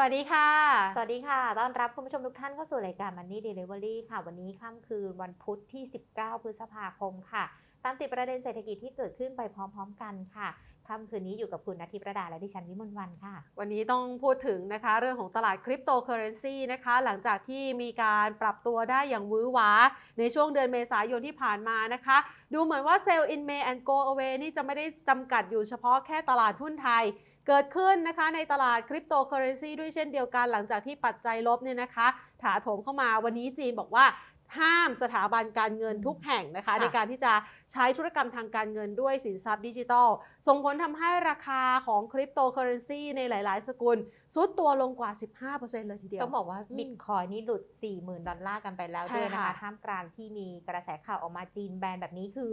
สวัสดีค่ะ สวัสดีค่ะ ต้อนรับคุณผู้ชมทุกท่านเข้าสู่รายการ Money Delivery ค่ะ วันนี้ค่ำคืนวันพุธที่ 19 พฤษภาคมค่ะ ตามติดประเด็นเศรษฐกิจที่เกิดขึ้นไปพร้อม ๆ กันค่ะค่ำคืนนี้อยู่กับคุณนัทธิประดาและดิฉันวิมลวันค่ะ วันนี้ต้องพูดถึงนะคะ เรื่องของตลาดคริปโตเคอเรนซีนะคะ หลังจากที่มีการปรับตัวได้อย่างวื้อหวา ในช่วงเดือนเมษายนที่ผ่านมานะคะ ดูเหมือนว่า Sell in May and Go Away นี่จะไม่ได้จำกัดอยู่เฉพาะแค่ตลาดหุ้นไทย เกิดขึ้นนะคะในตลาดคริปโตเคอเรนซีด้วยเช่นเดียวกันหลังจากที่ปัจจัยลบเนี่ยนะคะ ถาโถมเข้ามาวันนี้จีนบอกว่าห้ามสถาบันการเงินทุกแห่งนะคะค่ะในการที่จะใช้ธุรกรรมทางการเงินด้วยสินทรัพย์ดิจิทัล ส่งผลทำให้ราคาของคริปโตเคอเรนซีในหลาย ๆ สกุลซุดตัวลงกว่า 15%เลยทีเดียว ต้องบอกว่าอืมบิตคอยนี่หลุด 40,000 ดอลลาร์กันไปแล้วใช่ด้วยนะคะค่ะท่ามกลางที่มีกระแสข่าวออกมาจีนแบนแบบนี้คือ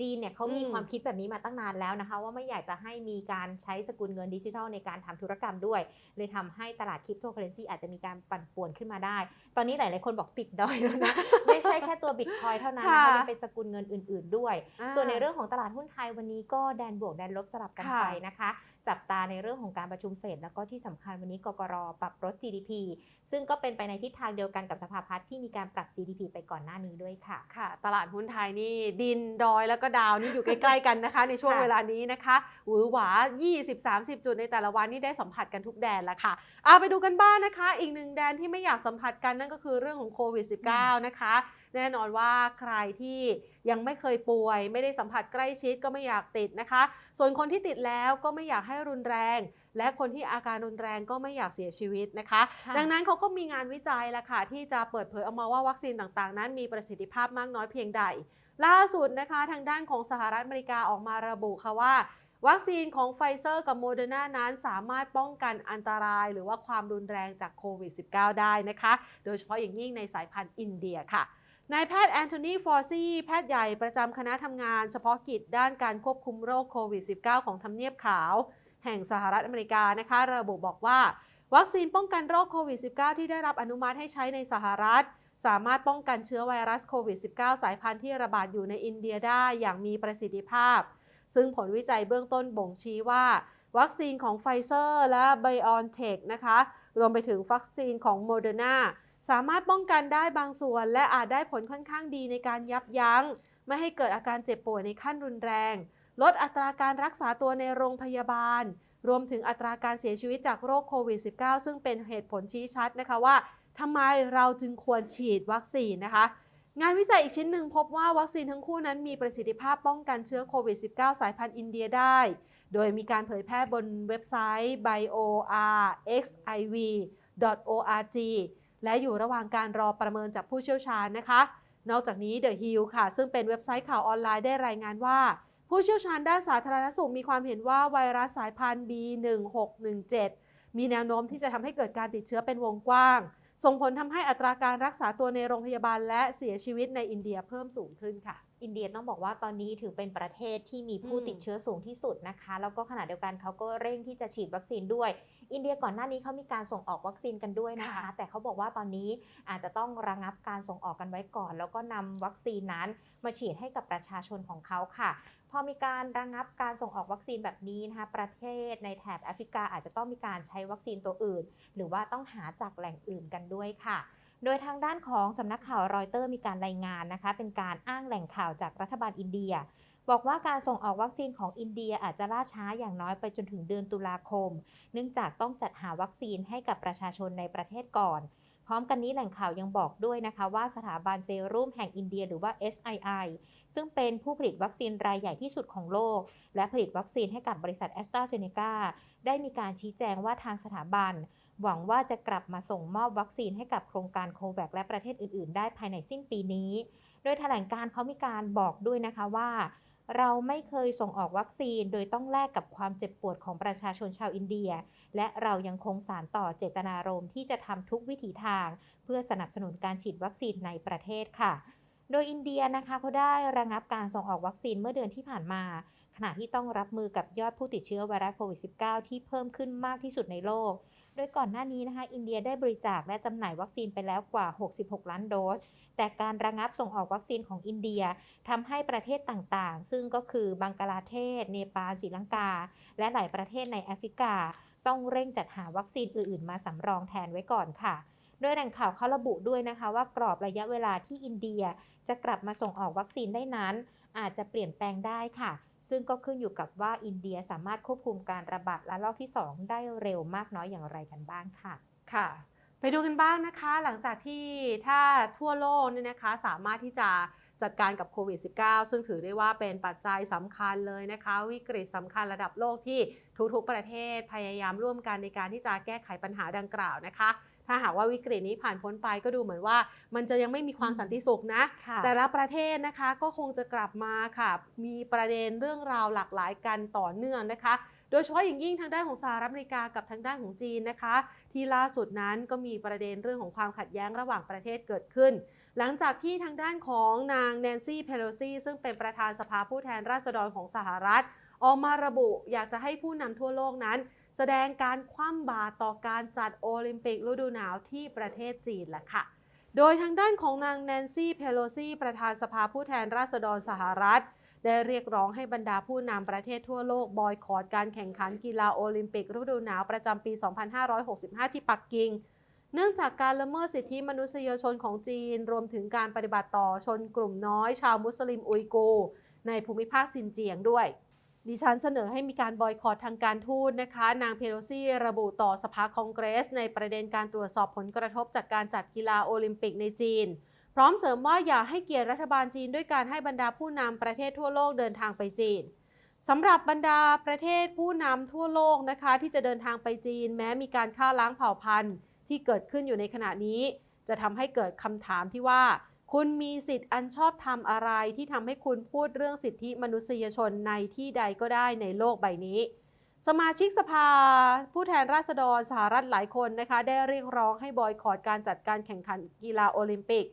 จีนเนี่ยเขามีอืมความคิดแบบนี้มาตั้งนานแล้วนะคะ ว่าไม่อยากจะให้มีการใช้สกุลเงินดิจิทัลในการทำธุรกรรมด้วย เลยทำให้ตลาดคริปโตเคอเรนซีอาจจะมีการปั่นป่วนขึ้นมาได้ ตอนนี้หลาย ๆ คนบอกติดดอยแล้วนะ ไม่ใช่แค่ตัวบิตคอยเท่านั้นนะคะค่ะยังเป็นสกุลเงินอื่น ๆ ด้วยอ่าส่วนในเรื่องของตลาดหุ้นไทยวันนี้ก็แดนบวกแดนลบสลับกันค่ะไปนะคะ จับตาในเรื่องของการประชุมเฟดแล้วก็ที่สำคัญวันนี้กกรปรับลด GDP ซึ่งก็เป็นไปในทิศทางเดียวกันกับสภาพัฒน์ที่มีการปรับ GDP ไปก่อนหน้านี้ด้วยค่ะค่ะ ตลาดหุ้นไทยนี่ดินดอยแล้วก็ดาวนี่อยู่ใกล้ๆกันนะคะ ในช่วงค่ะเวลานี้นะคะหวือหวา 20-30 จุดในแต่ละวันนี่ได้สัมผัสกันทุกแดนแล้วค่ะเอาไปดูกันบ้างนะคะ อีกหนึ่งแดนที่ไม่อยากสัมผัสกันนั่นก็คือเรื่องของโควิด -19 นะคะ แน่นอนว่าใครที่ยังไม่เคยป่วย ไม่ได้สัมผัสใกล้ชิดก็ไม่อยากติดนะคะ ส่วนคนที่ติดแล้วก็ไม่อยากให้รุนแรง และคนที่อาการรุนแรงก็ไม่อยากเสียชีวิตนะคะค่ะดังนั้นเขาก็มีงานวิจัยละค่ะที่จะเปิดเผยออกมาว่าวัคซีนต่างๆ นั้นมีประสิทธิภาพมากน้อยเพียงใด ล่าสุดนะคะทางด้านของสหรัฐอเมริกาออกมาระบุค่ะว่าวัคซีนของไฟเซอร์กับโมเดอร์นานั้นสามารถป้องกันอันตรายหรือว่าความรุนแรงจากโควิด -19 ได้นะคะ โดยเฉพาะอย่างยิ่งในสายพันธุ์อินเดียค่ะ นายแพทย์แอนโทนีฟอร์ซีแพทย์ใหญ่ประจำคณะทำงานเฉพาะกิจด้านการควบคุมโรคโควิด -19 ของทำเนียบขาว แห่งสหรัฐอเมริกานะคะ ระบุบอกว่า วัคซีนป้องกันโรคโควิด -19 ที่ได้รับอนุมัติให้ใช้ในสหรัฐ สามารถป้องกันเชื้อไวรัสโควิด -19 สายพันธุ์ที่ระบาดอยู่ในอินเดียได้อย่างมีประสิทธิภาพ ซึ่งผลวิจัยเบื้องต้นบ่งชี้ว่า วัคซีนของไฟเซอร์และ BioNTech นะคะรวมไปถึงวัคซีนของโมเดอร์นา สามารถป้องกันได้บางส่วน และอาจได้ผลค่อนข้างดีในการยับยั้ง ไม่ให้เกิดอาการเจ็บป่วยในขั้นรุนแรง ลดอัตราการรักษาตัวในโรงพยาบาล รวมถึงอัตราการเสียชีวิตจากโรคโควิด -19 ซึ่งเป็นเหตุผลชี้ชัดนะคะว่าทำไมเราจึงควรฉีดวัคซีนนะคะ งานวิจัยอีกชิ้นหนึ่งพบว่าวัคซีนทั้งคู่นั้นมีประสิทธิภาพป้องกันเชื้อโควิด -19 สายพันธุ์อินเดียได้ โดยมีการเผยแพร่บนเว็บไซต์ biorxiv.org และอยู่ระหว่างการรอประเมินจากผู้เชี่ยวชาญนะคะ นอกจากนี้ The Hill ค่ะ ซึ่งเป็นเว็บไซต์ข่าวออนไลน์ได้รายงานว่า ผู้เชี่ยวชาญด้านสาธารณสุขมีความเห็นว่าไวรัสสายพันธุ์ B1617 มีแนวโน้มที่จะทำให้เกิดการติดเชื้อเป็นวงกว้าง ส่งผลทำให้อัตราการรักษาตัวในโรงพยาบาลและเสียชีวิตในอินเดียเพิ่มสูงขึ้นค่ะ อินเดียต้องบอกว่าตอนนี้ถือเป็นประเทศที่มีผู้อืมติดเชื้อสูงที่สุดนะคะ แล้วก็ขณะเดียวกันเขาก็เร่งที่จะฉีดวัคซีนด้วย อินเดียก่อนหน้านี้เขามีการส่งออกวัคซีนกันด้วยนะคะค่ะแต่เขาบอกว่าตอนนี้อาจจะต้องระงับการส่งออกกันไว้ก่อน แล้วก็นำวัคซีนนั้นมาฉีดให้กับประชาชนของเขาค่ะ พอมีการระงับการส่งออกวัคซีนแบบนี้นะคะประเทศในแถบแอฟริกาอาจจะต้องมีการใช้วัคซีนตัวอื่น หรือว่าต้องหาจากแหล่งอื่นกันด้วยค่ะ โดยทางด้านของสำนักข่าวรอยเตอร์มีการรายงานนะคะ เป็นการอ้างแหล่งข่าวจากรัฐบาลอินเดีย บอกว่าการส่งออกวัคซีนของอินเดียอาจจะล่าช้าอย่างน้อยไปจนถึงเดือนตุลาคม เนื่องจากต้องจัดหาวัคซีนให้กับประชาชนในประเทศก่อน พร้อมกันนี้แหล่งข่าวยังบอกด้วยนะคะว่าสถาบันเซรุ่มแห่งอินเดียหรือว่า SII ซึ่งเป็นผู้ผลิตวัคซีนรายใหญ่ที่สุดของโลก และผลิตวัคซีนให้กับบริษัทแอสตราเซเนกาได้มีการชี้แจงว่าทางสถาบัน หวังว่าจะกลับมาส่งมอบวัคซีนให้กับโครงการโคแวคและประเทศอื่น ๆ ได้ภายในสิ้นปีนี้ โดยแถลงการเขามีการบอกด้วยนะคะว่า เราไม่เคยส่งออกวัคซีน โดยต้องแลกกับความเจ็บปวดของประชาชนชาวอินเดีย และเรายังคงสานต่อเจตนารมณ์ที่จะทำทุกวิถีทาง เพื่อสนับสนุนการฉีดวัคซีนในประเทศค่ะ โดยอินเดียนะคะเขาได้ระงับการส่งออกวัคซีนเมื่อเดือนที่ผ่านมาขณะที่ต้องรับมือกับยอดผู้ติดเชื้อไวรัสโควิด -19 ที่เพิ่มขึ้นมากที่สุดในโลก โดยก่อนหน้านี้นะคะ อินเดียได้บริจาคและจำหน่ายวัคซีนไปแล้วกว่า 66 ล้านโดส แต่การระงับส่งออกวัคซีนของอินเดียทำให้ประเทศต่างๆ ซึ่งก็คือบังกลาเทศ เนปาลศรีลังกา และหลายประเทศในแอฟริกา ต้องเร่งจัดหาวัคซีนอื่นๆ มาสำรองแทนไว้ก่อนค่ะโดยแหล่งข่าวเขาระบุด้วยนะคะว่ากรอบระยะเวลาที่อินเดียจะกลับมาส่งออกวัคซีนได้นั้น อาจจะเปลี่ยนแปลงได้ค่ะ ซึ่งก็ขึ้นอยู่กับว่าอินเดียสามารถควบคุมการระบาดระลอกที่ 2 ได้เร็วมากน้อยอย่างไรกันบ้างค่ะ ค่ะ ไปดูกันบ้างนะคะ หลังจากที่ถ้าทั่วโลกเนี่ยนะคะสามารถที่จะจัดการกับโควิด -19 ซึ่งถือได้ว่าเป็นปัจจัยสำคัญเลยนะคะ วิกฤตสำคัญระดับโลกที่ทุกๆประเทศพยายามร่วมกันในการที่จะแก้ไขปัญหาดังกล่าวนะคะ ถ้าหากว่าวิกฤตนี้ผ่านพ้นไปก็ดูเหมือนว่า มันจะยังไม่มีความสันติสุขนะค่ะแต่ละประเทศนะคะก็คงจะกลับมาค่ะ มีประเด็นเรื่องราวหลากหลายกันต่อเนื่องนะคะ โดยเฉพาะอย่างยิ่งทางด้านของสหรัฐอเมริกากับทางด้านของจีนนะคะ ที่ล่าสุดนั้นก็มีประเด็นเรื่องของความขัดแย้งระหว่างประเทศเกิดขึ้น หลังจากที่ทางด้านของนางแนนซี่เพโลซีซึ่งเป็นประธานสภาผู้แทนราษฎรของสหรัฐ ออกมาระบุอยากจะให้ผู้นำทั่วโลกนั้น แสดงการคว่ำบาตรต่อการจัดโอลิมปิกฤดูหนาวที่ประเทศจีนแหละค่ะ โดยทางด้านของนางแนนซี่เพโลซีประธานสภาผู้แทนราษฎรสหรัฐ ได้เรียกร้องให้บรรดาผู้นำประเทศทั่วโลกบอยคอรดการแข่งขันกีฬาโอลิมปิกฤดูหนาวประจำปี 2565 ที่ปักกิ่งเนื่องจากการละเมิดสิทธิมนุษยชนของจีน รวมถึงการปฏิบัติต่อชนกลุ่มน้อยชาวมุสลิมอุยกูในภูมิภาคซินเจียงด้วย ดิฉันเสนอให้มีการบอยคอรดทางการทูตนะคะ นางเพโลซี่ระบุต่อสภาคองเกรส ในประเด็นการตรวจสอบผลกระทบจากการจัดกีฬาโอลิมปิกในจีน พร้อมเสริมว่าอย่าให้เกียรติรัฐบาลจีนด้วยการให้บรรดาผู้นำประเทศทั่วโลกเดินทางไปจีนสำหรับบรรดาประเทศผู้นำทั่วโลกนะคะ ที่จะเดินทางไปจีน แม้มีการฆ่าล้างเผ่าพันธุ์ที่เกิดขึ้นอยู่ในขณะนี้ จะทำให้เกิดคำถามที่ว่า คุณมีสิทธิ์อันชอบธรรมอะไรที่ทำให้คุณพูดเรื่องสิทธิมนุษยชนในที่ใดก็ได้ในโลกใบนี้ สมาชิกสภา ผู้แทนราษฎรสหรัฐหลายคนนะคะ ได้เรียกร้องให้บอยคอรดการจัดการแข่งขันกีฬาโอลิมปิก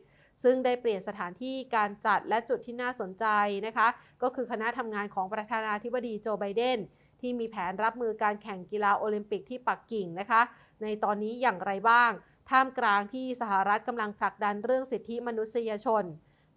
ซึ่งได้เปลี่ยนสถานที่การจัดและจุดที่น่าสนใจนะคะ ก็คือคณะทำงานของประธานาธิบดีโจไบเดนที่มีแผนรับมือการแข่งกีฬาโอลิมปิกที่ปักกิ่งนะคะ ในตอนนี้อย่างไรบ้าง ท่ามกลางที่สหรัฐกำลังผลักดันเรื่องสิทธิมนุษยชน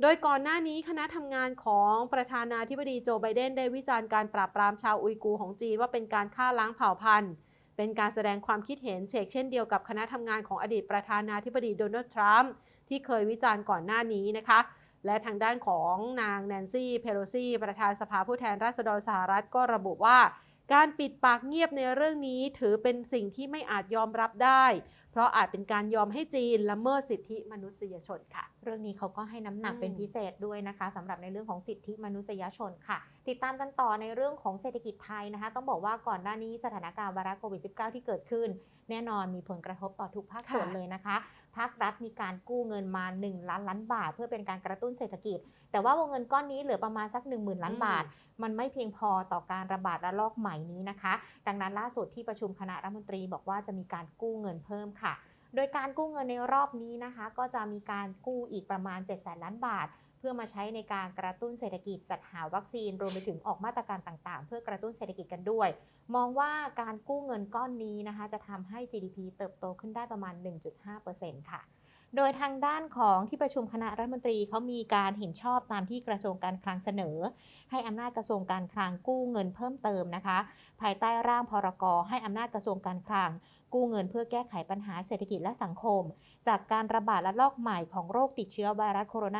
โดยก่อนหน้านี้คณะทำงานของประธานาธิบดีโจไบเดนได้วิจารณ์การปราบปรามชาวอุยกูของจีนว่าเป็นการฆ่าล้างเผ่าพันธุ์ เป็นการแสดงความคิดเห็นเชกเช่นเดียวกับคณะทำงานของอดีตประธานาธิบดีโดนัลด์ทรัมป์ที่เคยวิจารณ์ก่อนหน้านี้นะคะ และทางด้านของนางแนนซี่เพโลซีประธานสภาผู้แทนราษฎรสหรัฐก็ระบุว่า การปิดปากเงียบในเรื่องนี้ถือเป็นสิ่งที่ไม่อาจยอมรับได้ ราะอาจเป็นการยอมให้จีนละเมิดสิทธิมนุษยชนค่ะ เรื่องนี้เขาก็ให้น้ำหนักอืมเป็นพิเศษด้วยนะคะสำหรับในเรื่องของสิทธิมนุษยชนค่ะ ติดตามกันต่อในเรื่องของเศรษฐกิจไทยนะคะ ต้องบอกว่าก่อนหน้านี้สถานการณ์ไวรัสโควิด -19 ที่เกิดขึ้น แน่นอนมีผลกระทบต่อทุกภาคส่วนค่ะเลยนะคะ ภาครัฐมีการกู้เงินมา 1 ล้านล้านบาท เพื่อเป็นการกระตุ้นเศรษฐกิจ แต่ว่าวงเงินก้อนนี้เหลือประมาณสัก 1 0,000 ล้านบาท มันไม่เพียงพอต่อการระบาดระลอกใหม่นี้นะคะ ดังนั้นล่าสุดที่ประชุมคณะรัฐมนตรีบอกว่าจะมีการกู้เงินเพิ่มค่ะ โดยการกู้เงินในรอบนี้นะคะ ก็จะมีการกู้อีกประมาณ7 0 0 0 0ล้านบาท เพื่อมาใช้ในการกระตุ้นเศรษฐกิจจัดหาวัคซีนรวมไปถึงออกมาตรการต่างๆ เพื่อกระตุ้นเศรษฐกิจกันด้วย มองว่าการกู้เงินก้อนนี้นะคะ จะทำให้ GDP เติบโตขึ้นได้ประมาณ 1.5%ค่ะโดยทางด้านของที่ประชุมคณะรัฐมนตรีเขามีการเห็นชอบตามที่กระทรวงการคลังเสนอ ให้อำนาจกระทรวงการคลังกู้เงินเพิ่มเติมนะคะ ภายใต้ร่างพรกให้อำนาจกระทรวงการคลัง กู้เงินเพื่อแก้ไขปัญหาเศรษฐกิจและสังคม จากการระบาดระลอกใหม่ของโรคติดเชื้อไวรัสโคโรน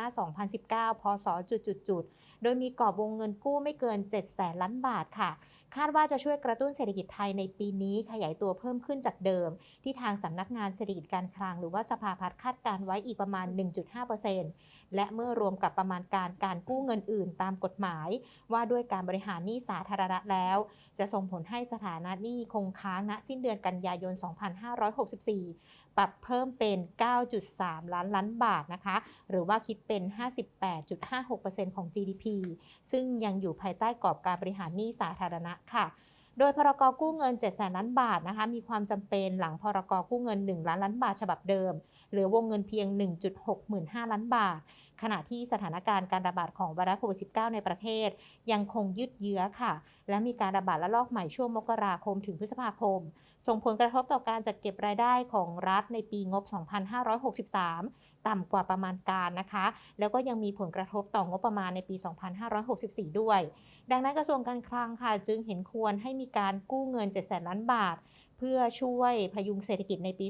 า 2019 พศ จุดๆๆโดยมีกรอบวงเงินกู้ไม่เกิน 7 แสนล้านบาทค่ะ คาดว่าจะช่วยกระตุ้นเศรษฐกิจไทยในปีนี้ขยายตัวเพิ่มขึ้นจากเดิม ที่ทางสำนักงานเศรษฐกิจการคลัง หรือว่าสภาพัฒน์คาดการไว้อีกประมาณ 1.5%และเมื่อรวมกับประมาณการการกู้เงินอื่นตามกฎหมาย ว่าด้วยการบริหารหนี้สาธารณะแล้ว จะส่งผลให้สถานะหนี้คงค้างณสิ้นเดือนกันยายน 2564ปรับเพิ่มเป็น 9.3 ล้านล้านบาทนะคะ หรือว่าคิดเป็น 58.56%ของ GDP ซึ่งยังอยู่ภายใต้กรอบการบริหารหนี้สาธารณะค่ะโดยพรกกู้เงิน7แสนล้านบาทนะคะมีความจำเป็นหลังพรกกู้เงิน 1 ล้านล้านบาทฉบับเดิม หลือวงเงินเพียง 1.65 ล้านบาท ขณะที่สถานการณ์การระบาดของไวรัสโควิด -19 ในประเทศ ยังคงยืดเยื้อค่ะ และมีการระบาดระลอกใหม่ช่วงมกราคมถึงพฤษภาคม ส่งผลกระทบต่อการจัดเก็บรายได้ของรัฐในปีงบ 2563 ต่ำกว่าประมาณการนะคะ แล้วก็ยังมีผลกระทบต่องบประมาณในปี 2564 ด้วย ดังนั้นกระทรวงการคลังค่ะ จึงเห็นควรให้มีการกู้เงิน7แสนล้านบาท เพื่อช่วยพยุงเศรษฐกิจในปี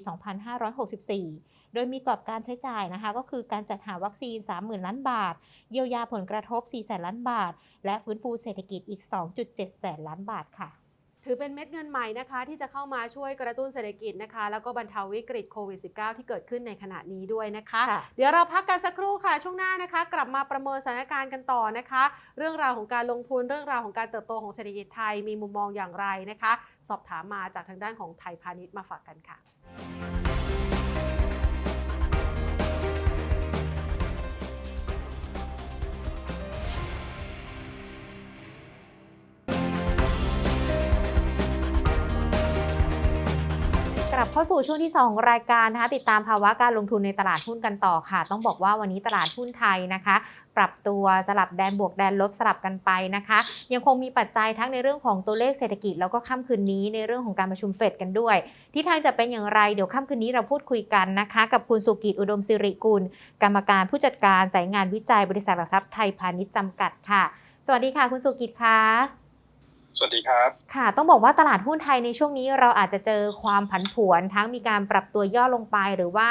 2564 โดยมีกรอบการใช้จ่ายนะคะ ก็คือการจัดหาวัคซีน 30,000 ล้านบาท เยียวยาผลกระทบ 4 แสนล้านบาท และฟื้นฟูเศรษฐกิจอีก 2.7 แสนล้านบาทค่ะถือเป็นเม็ดเงินใหม่นะคะที่จะเข้ามาช่วยกระตุ้นเศรษฐกิจนะคะ แล้วก็บรรเทาวิกฤตโควิด -19 ที่เกิดขึ้นในขณะนี้ด้วยนะคะค่ะเดี๋ยวเราพักกันสักครู่ค่ะ ช่วงหน้านะคะ กลับมาประเมินสถานการณ์กันต่อนะคะ เรื่องราวของการลงทุนเรื่องราวของการเติบโตของเศรษฐกิจไทยมีมุมมองอย่างไรนะคะ สอบถามมาจากทางด้านของไทยพาณิชย์มาฝากกันค่ะ ลับเข้าสู่ช่วงที่ 2 ของรายการนะคะติดตามภาวะการลงทุนในตลาดหุ้นกันต่อค่ะ ต้องบอกว่าวันนี้ตลาดหุ้นไทยนะคะ ปรับตัวสลับแดนบวกแดนลบสลับกันไปนะคะ ยังคงมีปัจจัยทั้งในเรื่องของตัวเลขเศรษฐกิจ แล้วก็ค่ำคืนนี้ในเรื่องของการประชุมเฟดกันด้วยที่ทางจะเป็นอย่างไรเดี๋ยวค่ำคืนนี้เราพูดคุยกันนะคะ กับคุณสุกิจอุดมสิริกุล กรรมการผู้จัดการสายงานวิจัยบริษัทหลักทรัพย์ไทยพาณิชย์จำกัดค่ะ สวัสดีค่ะ คุณสุกิจค่ะ สวัสดีครับ ค่ะ ต้องบอกว่าตลาดหุ้นไทยในช่วงนี้เราอาจจะเจอความผันผวน ทั้งมีการปรับตัวย่อลงไปหรือว่า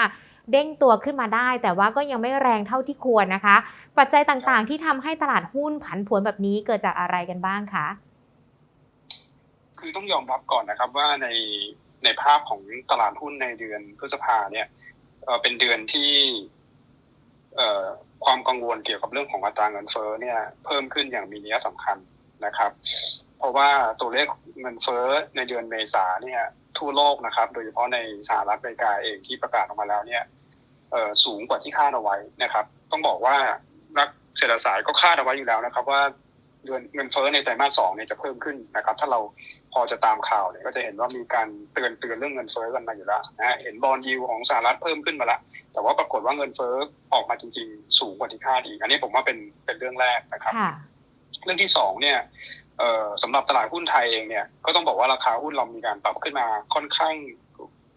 เด้งตัวขึ้นมาได้ แต่ว่าก็ยังไม่แรงเท่าที่ควรนะคะ ปัจจัยต่างๆ ที่ทำให้ตลาดหุ้นผันผวนแบบนี้เกิดจากอะไรกันบ้างคะคือต้องยอมรับก่อนนะครับว่าในในภาพของตลาดหุ้นในเดือนพฤษภาเนี่ยเอ่อเป็นเดือนที่เอ่อความกังวลเกี่ยวกับเรื่องของอัตราเงินเฟ้อเนี่ย เพิ่มขึ้นอย่างมีนัยสำคัญนะครับ เพราะว่าตัวเลขเงินเฟ้อในเดือนเมษาเนี่ยทั่วโลกนะครับ โดยเฉพาะในสหรัฐอเมริกาเองที่ประกาศออกมาแล้วเนี่ยเอ่อสูงกว่าที่คาดเอาไว้นะครับ ต้องบอกว่านักเศรษฐศาสตร์ก็คาดเอาไว้อยู่แล้วนะครับ ว่าเดือนเงินเฟ้อในไตรมาสสองเนี่ยจะเพิ่มขึ้นนะครับ ถ้าเราพอจะตามข่าวเนี่ยก็จะเห็นว่ามีการเตือนเตือนเรื่องเงินเฟ้อกันมาอยู่แล้วนะฮะเห็นบอลยิวของสหรัฐเพิ่มขึ้นมาแล้วแต่ว่าปรากฏว่าเงินเฟ้อออกมาจริง ๆ สูงกว่าที่คาดอีก อันนี้ผมว่าเป็นเป็นเรื่องแรกนะครับค่ะเรื่องที่สองเนี่ยเอ่อ สำหรับตลาดหุ้นไทยเองเนี่ยก็ต้องบอกว่าราคาหุ้นเรามีการปรับขึ้นมาค่อนข้าง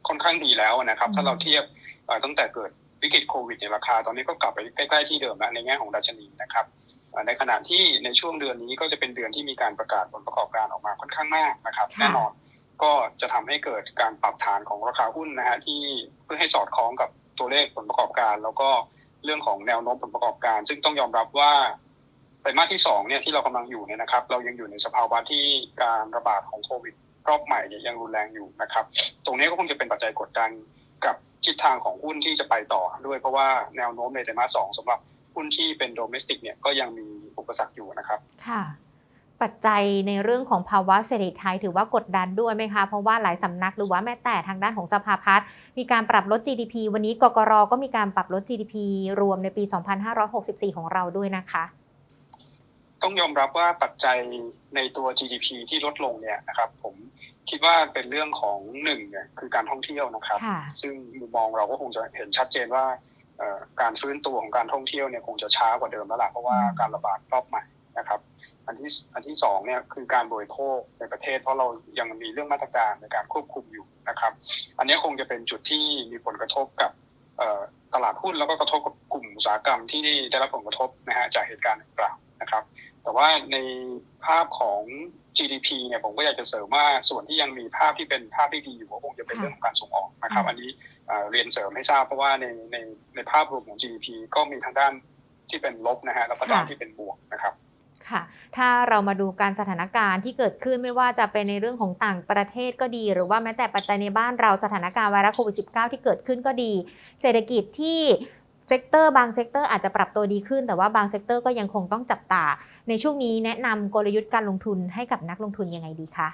ค่อนข้างดีแล้วนะครับอืมถ้าเราเทียบเอ่อตั้งแต่เกิดวิกฤตโควิดเนี่ยราคาตอนนี้ก็กลับไปใกล้ๆที่เดิมแล้วในแง่ของดัชนีนะครับเอ่อในขณะที่ในช่วงเดือนนี้ก็จะเป็นเดือนที่มีการประกาศผลประกอบการออกมาค่อนข้างมากนะครับค่ะแน่นอนก็จะทำให้เกิดการปรับฐานของราคาหุ้นนะฮะที่เพื่อให้สอดคล้องกับตัวเลขผลประกอบการ แล้วก็เรื่องของแนวโน้มผลประกอบการ ซึ่งต้องยอมรับว่า ไตรมาสที่สองเนี่ยที่เรากำลังอยู่เนี่ยนะครับ เรายังอยู่ในสภาวะที่การระบาดของโควิดรอบใหม่เนี่ยยังรุนแรงอยู่นะครับ ตรงนี้ก็คงจะเป็นปัจจัยกดดันกับทิศทางของหุ้นที่จะไปต่อด้วยเพราะว่าแนวโน้มในไตรมาสสองสำหรับหุ้นที่เป็นโดเมสติกเนี่ยก็ยังมีอุปสรรคอยู่นะครับ ค่ะ ปัจจัยในเรื่องของภาวะเศรษฐกิจไทยถือว่ากดดันด้วยไหมคะ เพราะว่าหลายสำนักหรือว่าแม้แต่ทางด้านของสภาพัฒน์มีการปรับลด GDP วันนี้กกรก็มีการปรับลด GDP รวมในปี 2564 ของเราด้วยนะคะ ต้องยอมรับว่าปัจจัยในตัว GDP ที่ลดลงเนี่ยนะครับ ผมคิดว่าเป็นเรื่องของหนึ่งเนี่ยคือการท่องเที่ยวนะครับค่ะซึ่งมุมมองเราก็คงจะเห็นชัดเจนว่าเอ่อการฟื้นตัวของการท่องเที่ยวเนี่ยคงจะช้ากว่าเดิมแล้วล่ะเพราะว่าอืมการระบาดรอบใหม่นะครับ อันที่อันที่สองเนี่ยคือการบริโภคในประเทศ เพราะเรายังมีเรื่องมาตรการในการควบคุมอยู่นะครับ อันนี้คงจะเป็นจุดที่มีผลกระทบกับเอ่อตลาดหุ้นแล้วก็กระทบกับกลุ่มอุตสาหกรรมที่ได้รับผลกระทบนะฮะจากเหตุการณ์ดังกล่าวนะครับ แต่ว่าในภาพของ GDP เนี่ยผมก็อยากจะเสริมว่าส่วนที่ยังมีภาพที่เป็นภาพที่ดีอยู่ก็คงจะเป็นค่ะเรื่องของการส่งออกนะครับอืมอันนี้เอ่อเรียนเสริมให้ทราบเพราะว่าในในในภาพรวมของ GDP ก็มีทางด้านที่เป็นลบนะฮะแล้วก็ด้านที่เป็นบวกนะครับค่ะถ้าเรามาดูการสถานการณ์ที่เกิดขึ้นไม่ว่าจะเป็นในเรื่องของต่างประเทศก็ดี หรือว่าแม้แต่ปัจจัยในบ้านเราสถานการณ์ไวรัสโควิด -19 ที่เกิดขึ้นก็ดี เศรษฐกิจที่ เซกเตอร์บางเซกเตอร์อาจจะปรับตัวดีขึ้น แต่ว่าบางเซกเตอร์ก็ยังคงต้องจับตา ในช่วงนี้แนะนำกลยุทธ์การลงทุนให้กับนักลงทุนยังไงดีคะ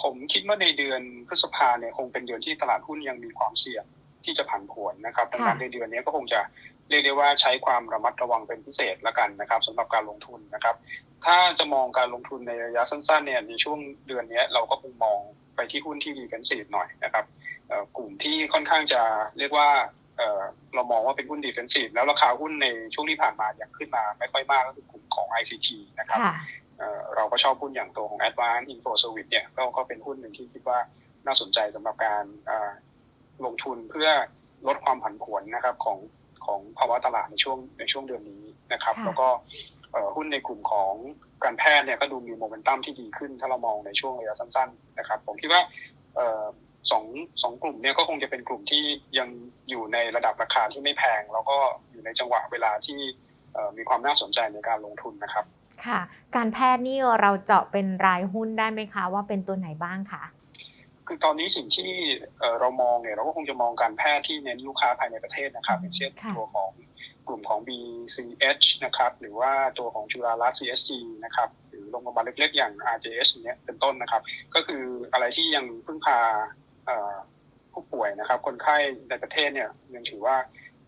ผมคิดว่าในเดือนพฤษภาเนี่ยคงเป็นเดือนที่ตลาดหุ้นยังมีความเสี่ยงที่จะผันผวนนะครับดังนั้นในเดือนนี้ก็คงจะเรียกได้ว่าใช้ความระมัดระวังเป็นพิเศษละกันนะครับสำหรับการลงทุนนะครับ ถ้าจะมองการลงทุนในระยะสั้นๆเนี่ยในช่วงเดือนนี้เราก็คงมองไปที่หุ้นที่ดีเฟนซีฟหน่อยนะครับเอ่อกลุ่มที่ค่อนข้างจะเรียกว่า เอ่อเรามองว่าเป็นหุ้นดีเฟนซีฟแล้วราคาหุ้นในช่วงที่ผ่านมายังขึ้นมาไม่ค่อยมากก็คือกลุ่มของ ICT นะครับค่ะเอ่อเราก็ชอบหุ้นอย่างตัวของ Advanced Info Service เนี่ยก็ก็เป็นหุ้นหนึ่งที่คิดว่าน่าสนใจสำหรับการเอ่อลงทุนเพื่อลดความผันผวนนะครับของของภาวะตลาดในช่วงในช่วงเดือนนี้นะครับค่ะแล้วก็เอ่อหุ้นในกลุ่มของการแพทย์เนี่ยก็ดูมีโมเมนตัมที่ดีขึ้น ถ้าเรามองในช่วงระยะสั้น ๆ นะครับ ผมคิดว่าเอ่อ สองสองกลุ่มเนี่ยก็คงจะเป็นกลุ่มที่ยังอยู่ในระดับราคาที่ไม่แพง แล้วก็อยู่ในจังหวะเวลาที่เอ่อมีความน่าสนใจในการลงทุนนะครับ ค่ะ การแพทย์นี่เราเจาะเป็นรายหุ้นได้ไหมคะ ว่าเป็นตัวไหนบ้างคะคือตอนนี้สิ่งที่เอ่อเรามองเนี่ยเราก็คงจะมองการแพทย์ที่เน้นลูกค้าภายในประเทศนะครับอย่างเช่นค่ะตัวของกลุ่มของ BCH นะครับหรือว่าตัวของจุฬารัตน์ CSG นะครับหรือโรงพยาบาลเล็กๆ อย่าง RJS เนี่ยเป็นต้นนะครับ ก็คืออะไรที่ยังพึ่งพาเอ่อ ผู้ป่วยนะครับ คนไข้ในประเทศเนี่ยยังถือว่า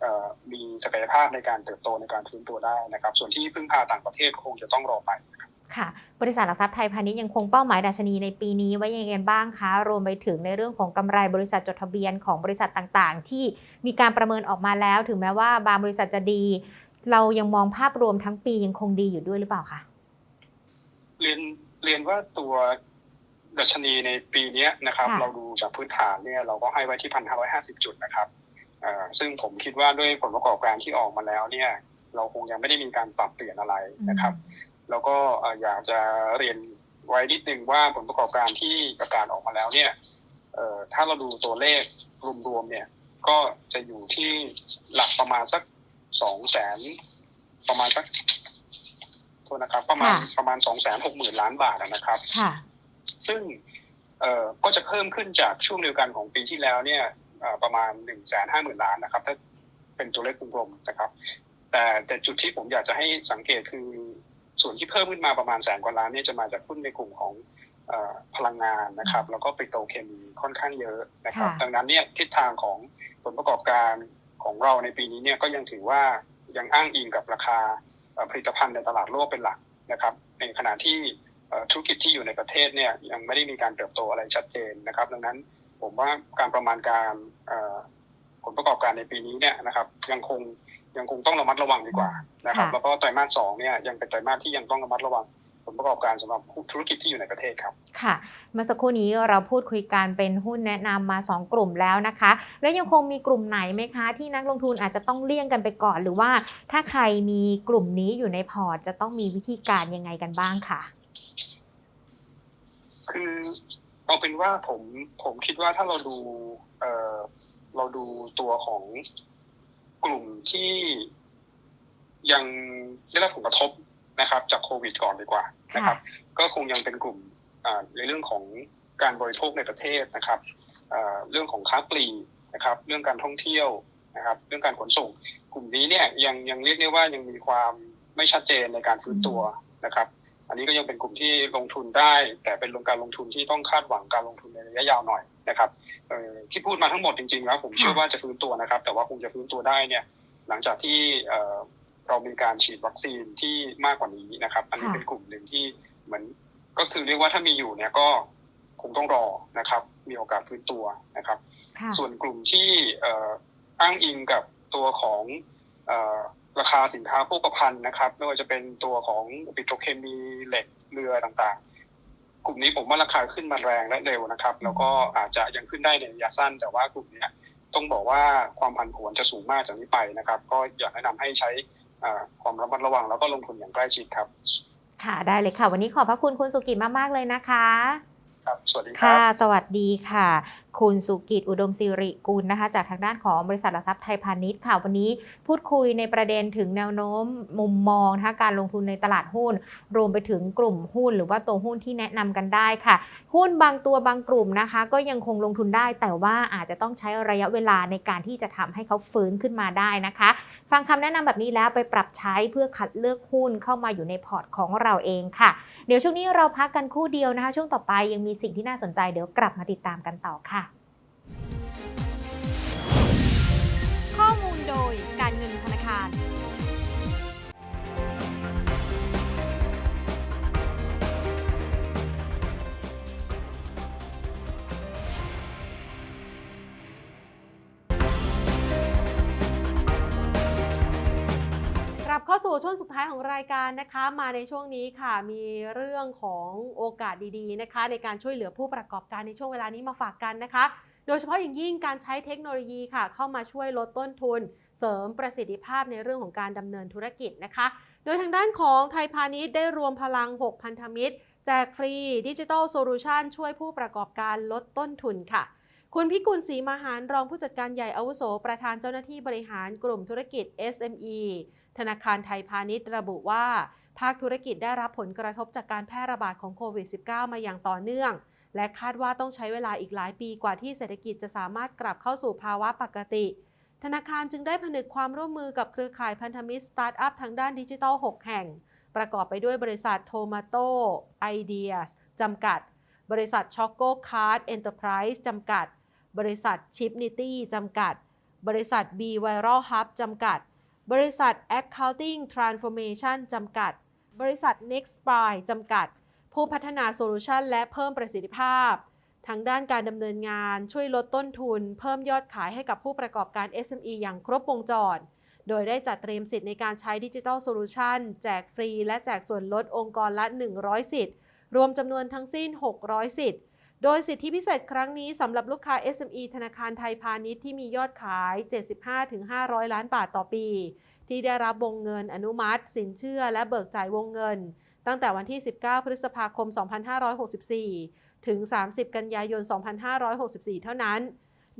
เอ่อมีศักยภาพในการเติบโตในการฟื้นตัวได้นะครับ ส่วนที่พึ่งพาต่างประเทศคงจะต้องรอไปค่ะ บริษัทหลักทรัพย์ไทยพาณิชย์ยังคงเป้าหมายดัชนีในปีนี้ไว้ยังไงกันบ้างคะ รวมไปถึงในเรื่องของกำไรบริษัทจดทะเบียนของบริษัทต่างๆ ที่มีการประเมินออกมาแล้ว ถึงแม้ว่าบางบริษัทจะดี เรายังมองภาพรวมทั้งปียังคงดีอยู่ด้วยหรือเปล่าคะ เรียนเรียนว่าตัว ดัชนีในปีเนี้ยนะครับค่ะเราดูจากพื้นฐานเนี่ยเราก็ให้ไว้ที่พันห้าร้อยห้าสิบจุดนะครับเอ่อซึ่งผมคิดว่าด้วยผลประกอบการที่ออกมาแล้วเนี่ย เราคงยังไม่ได้มีการปรับเปลี่ยนอะไรนะครับ แล้วก็เอ่ออยากจะเรียนไว้นิดนึงว่าผลประกอบการที่ประกาศออกมาแล้วเนี่ยเอ่อถ้าเราดูตัวเลขรวมๆเนี่ย ก็จะอยู่ที่หลักประมาณสักสองแสนประมาณสักโทษนะครับ ประมาณค่ะประมาณสองแสนหกหมื่นล้านบาทนะครับค่ะ ซึ่งเอ่อก็จะเพิ่มขึ้นจากช่วงเดียวกันของปีที่แล้วเนี่ยเอ่อประมาณหนึ่งแสนห้าหมื่นล้านนะครับ ถ้าเป็นตัวเลขกลมๆนะครับ แต่แต่จุดที่ผมอยากจะให้สังเกตคือส่วนที่เพิ่มขึ้นมาประมาณแสนกว่าล้านเนี่ยจะมาจากหุ้นในกลุ่มของเอ่อพลังงานนะครับ แล้วก็ปิโตรเคมีค่อนข้างเยอะนะครับค่ะดังนั้นเนี่ยทิศทางของผลประกอบการของเราในปีนี้เนี่ยก็ยังถือว่ายังอ้างอิงกับราคาเอ่อผลิตภัณฑ์ในตลาดโลกเป็นหลักนะครับ ในขณะที่เอ่อ ธุรกิจที่อยู่ในประเทศเนี่ยยังไม่ได้มีการเติบโตอะไรชัดเจนนะครับ ดังนั้นผมว่าการประมาณการเอ่อผลประกอบการในปีนี้เนี่ยนะครับยังคงยังคงต้องระมัดระวังดีกว่านะครับค่ะแล้วก็ไตรมาสสองเนี่ยยังเป็นไตรมาสที่ยังต้องระมัดระวังผลประกอบการสำหรับธุรกิจที่อยู่ในประเทศครับ ค่ะ เมื่อสักครู่นี้เราพูดคุยกันเป็นหุ้นแนะนำมา 2 กลุ่มแล้วนะคะ แล้วยังคงมีกลุ่มไหนไหมคะ ที่นักลงทุนอาจจะต้องเลี่ยงกันไปก่อน หรือว่าถ้าใครมีกลุ่มนี้อยู่ในพอร์ตจะต้องมีวิธีการยังไงกันบ้างค่ะ คือเอาเป็นว่าผมผมคิดว่าถ้าเราดูเออเราดูตัวของกลุ่มที่ยังได้รับผลกระทบนะครับ จากโควิดก่อนดีกว่านะครับ ก็คงยังเป็นกลุ่มในเรื่องของการบริโภคในประเทศนะครับเรื่องของค้าปลีกนะครับ เรื่องการท่องเที่ยวนะครับ เรื่องการขนส่ง กลุ่มนี้เนี่ยยังยังเรียกได้ว่ายังมีความไม่ชัดเจนในการฟื้นตัวนะครับ อันนี้ก็ยังเป็นกลุ่มที่ลงทุนได้ แต่เป็นลงการลงทุนที่ต้องคาดหวังการลงทุนในระยะยาวหน่อยนะครับเอ่อที่พูดมาทั้งหมดจริงๆแล้วผมเชื่อค่ะว่าจะฟื้นตัวนะครับ แต่ว่าคงจะฟื้นตัวได้เนี่ยหลังจากที่เอ่อเรามีการฉีดวัคซีนที่มากกว่านี้นะครับ อันนี้ค่ะเป็นกลุ่มหนึ่งที่เหมือนก็คือเรียกว่าถ้ามีอยู่เนี่ยก็คงต้องรอนะครับ มีโอกาสฟื้นตัวนะครับค่ะส่วนกลุ่มที่เอ่ออ้างอิงกับตัวของเอ่อ ราคาสินค้าโภคภัณฑ์นะครับ ไม่ว่าจะเป็นตัวของปิโตรเคมีเหล็กเรือต่างๆ กลุ่มนี้ผมว่าราคาขึ้นมาแรงและเร็วนะครับ แล้วก็อาจจะยังขึ้นได้ในระยะสั้น แต่ว่ากลุ่มเนี้ยต้องบอกว่าความผันผวนจะสูงมากจากนี้ไปนะครับ ก็อยากแนะนำให้ใช้เอ่อความระมัดระวังแล้วก็ลงทุนอย่างใกล้ชิดครับ ค่ะได้เลยค่ะ วันนี้ขอบพระคุณคุณสุกิจมากๆเลยนะคะ ครับ สวัสดีครัค่ะบสวัสดีค่ะ คุณสุกิจอุดมสิริกุลนะคะจากทางด้านของบริษัทหลักทรัพย์ไทยพาณิชย์ค่ะวันนี้พูดคุยในประเด็นถึงแนวโน้มมุมมองนะคะการลงทุนในตลาดหุ้น รวมไปถึงกลุ่มหุ้น หรือว่าตัวหุ้นที่แนะนำกันได้ค่ะ หุ้นบางตัวบางกลุ่มนะคะ ก็ยังคงลงทุนได้ แต่ว่าอาจจะต้องใช้ระยะเวลาในการที่จะทำให้เขาฟื้นขึ้นมาได้นะคะ ฟังคำแนะนำแบบนี้แล้วไปปรับใช้เพื่อคัดเลือกหุ้นเข้ามาอยู่ในพอร์ตของเราเองค่ะ เดี๋ยวช่วงนี้เราพักกันคู่เดียวนะคะ ช่วงต่อไปยังมีสิ่งที่น่าสนใจเดี๋ยวกลับมาติดตามกันต่อค่ะ สู่ช่วงสุดท้ายของรายการนะคะ มาในช่วงนี้ค่ะ มีเรื่องของโอกาสดีๆนะคะ ในการช่วยเหลือผู้ประกอบการในช่วงเวลานี้มาฝากกันนะคะ โดยเฉพาะอย่างยิ่งการใช้เทคโนโลยีค่ะ เข้ามาช่วยลดต้นทุน เสริมประสิทธิภาพในเรื่องของการดำเนินธุรกิจนะคะ โดยทางด้านของไทยพาณิชย์ได้รวมพลัง 6 พันธมิตร แจกฟรีดิจิทัลโซลูชันช่วยผู้ประกอบการลดต้นทุนค่ะคุณพิกุลศรีมหารรองผู้จัดการใหญ่อาวุโส ประธานเจ้าหน้าที่บริหารกลุ่มธุรกิจ SME ธนาคารไทยพาณิชย์ระบุว่า ภาคธุรกิจได้รับผลกระทบจากการแพร่ระบาดของโควิด -19 มาอย่างต่อเนื่อง และคาดว่าต้องใช้เวลาอีกหลายปีกว่าที่เศรษฐกิจจะสามารถกลับเข้าสู่ภาวะปกติ ธนาคารจึงได้ผนึกความร่วมมือกับเครือข่ายพันธมิตรสตาร์ทอัพทางด้านดิจิทัล 6 แห่ง ประกอบไปด้วยบริษัทโทมาโตไอเดียสจำกัด บริษัทช็อกโกคาร์ดเอ็นเตอร์ไพรส์จำกัด บริษัทชิปนิตี้จำกัด บริษัท B Viral Hub จำกัด บริษัท Accounting Transformation จำกัด บริษัท Next Spy จำกัด ผู้พัฒนาโซลูชันและเพิ่มประสิทธิภาพ ทางด้านการดำเนินงานช่วยลดต้นทุน เพิ่มยอดขายให้กับผู้ประกอบการ SME อย่างครบวงจร โดยได้จัดเตรียมสิทธิ์ในการใช้ดิจิทัลโซลูชันแจกฟรี และแจกส่วนลดองค์กรละ 100 สิทธิ์ รวมจำนวนทั้งสิ้น 600 สิทธิ์ โดยสิทธิพิเศษครั้งนี้สำหรับลูกค้า SME ธนาคารไทยพาณิชย์ที่มียอดขาย 75-500 ล้านบาทต่อปี ที่ได้รับวงเงินอนุมัติ สินเชื่อและเบิกจ่ายวงเงิน ตั้งแต่วันที่ 19 พฤษภาคม 2564 ถึง 30 กันยายน 2564 เท่านั้น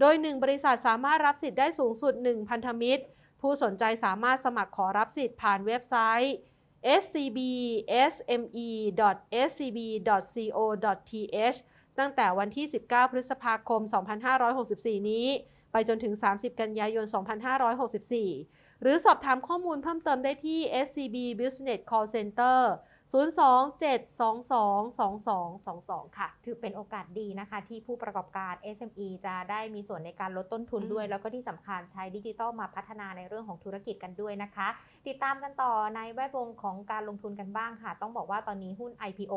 โดย 1 บริษัทสามารถรับสิทธิ์ได้สูงสุด 1 พันธมิตร ผู้สนใจสามารถสมัครขอรับสิทธิ์ผ่านเว็บไซต์ scbsme.scb.co.th ตั้งแต่วันที่ 19 พฤษภาคม 2564 นี้ ไปจนถึง 30 กันยายน 2564 หรือสอบถามข้อมูลเพิ่มเติมได้ที่ SCB Business Call Center 027222222 ค่ะ ถือเป็นโอกาสดีนะคะ ที่ผู้ประกอบการ SME จะได้มีส่วนในการลดต้นทุนด้วยอืมแล้วก็ที่สำคัญใช้ดิจิทัลมาพัฒนาในเรื่องของธุรกิจกันด้วยนะคะ ติดตามกันต่อในแวดวงของการลงทุนกันบ้างค่ะ ต้องบอกว่าตอนนี้หุ้น IPO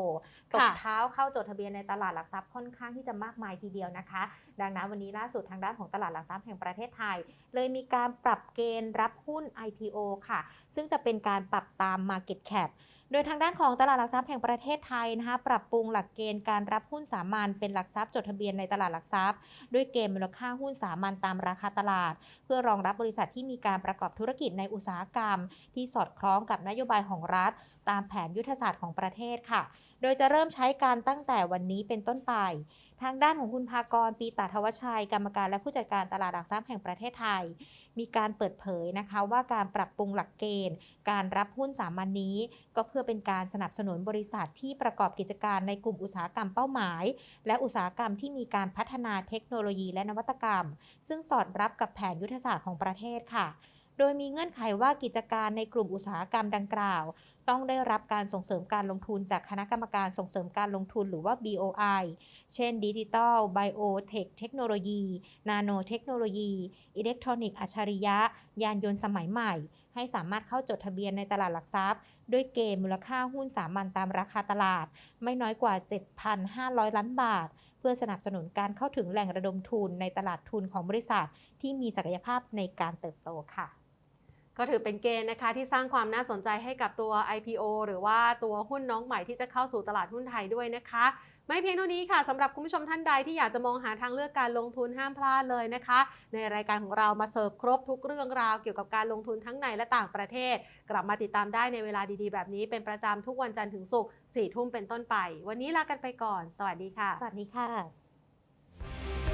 ตกค่ะเท้าเข้าจดทะเบียนในตลาดหลักทรัพย์ค่อนข้างที่จะมากมายทีเดียวนะคะ ดังนั้นวันนี้ล่าสุดทางด้านของตลาดหลักทรัพย์แห่งประเทศไทย เลยมีการปรับเกณฑ์รับหุ้น IPO ค่ะ ซึ่งจะเป็นการปรับตาม Market Cap โดยทางด้านของตลาดหลักทรัพย์แห่งประเทศไทยนะคะปรับปรุงหลักเกณฑ์การรับหุ้นสามัญเป็นหลักทรัพย์จดทะเบียนในตลาดหลักทรัพย์ ด้วยเกณฑ์มูลค่าหุ้นสามัญตามราคาตลาด เพื่อรองรับบริษัทที่มีการประกอบธุรกิจในอุตสาหกรรม ที่สอดคล้องกับนโยบายของรัฐ ตามแผนยุทธศาสตร์ของประเทศค่ะ โดยจะเริ่มใช้การตั้งแต่วันนี้เป็นต้นไป ทางด้านของคุณภากรปีตาทวชัย กรรมการและผู้จัดการตลาดหลักทรัพย์แห่งประเทศไทย มีการเปิดเผยนะคะว่าการปรับปรุงหลักเกณฑ์ การรับหุ้นสามัญนนี้ ก็เพื่อเป็นการสนับสนุนบริษัทที่ประกอบกิจการในกลุ่มอุตสาหกรรมเป้าหมาย และอุตสาหกรรมที่มีการพัฒนาเทคโนโลยีและนวัตกรรม ซึ่งสอดรับกับแผนยุทธศาสตร์ของประเทศค่ะ โดยมีเงื่อนไขว่ากิจการในกลุ่มอุตสาหกรรมดังกล่าว ต้องได้รับการส่งเสริมการลงทุนจากคณะกรรมการส่งเสริมการลงทุนหรือว่า BOI เช่นดิจิทัลไบโอเทคเทคโนโลยี นาโนเทคโนโลยี อิเล็กทรอนิกส์อัจฉริยะ ยานยนต์สมัยใหม่ ให้สามารถเข้าจดทะเบียนในตลาดหลักทรัพย์ ด้วยเกณฑ์มูลค่าหุ้นสามัญตามราคาตลาด ไม่น้อยกว่า 7,500 ล้านบาท เพื่อสนับสนุนการเข้าถึงแหล่งระดมทุนในตลาดทุนของบริษัท ที่มีศักยภาพในการเติบโตค่ะ ก็ถือเป็นเกณฑ์นะคะที่สร้างความน่าสนใจให้กับตัว IPO หรือว่าตัวหุ้นน้องใหม่ที่จะเข้าสู่ตลาดหุ้นไทยด้วยนะคะ ไม่เพียงเท่านี้ค่ะสำหรับคุณผู้ชมท่านใดที่อยากจะมองหาทางเลือกการลงทุนห้ามพลาดเลยนะคะ ในรายการของเรามาเสิร์ฟครบทุกเรื่องราวเกี่ยวกับการลงทุนทั้งในและต่างประเทศ กลับมาติดตามได้ในเวลาดีๆ แบบนี้เป็นประจำทุกวันจันทร์ถึงศุกร์สี่ทุ่มเป็นต้นไป วันนี้ลากันไปก่อน สวัสดีค่ะ สวัสดีค่ะ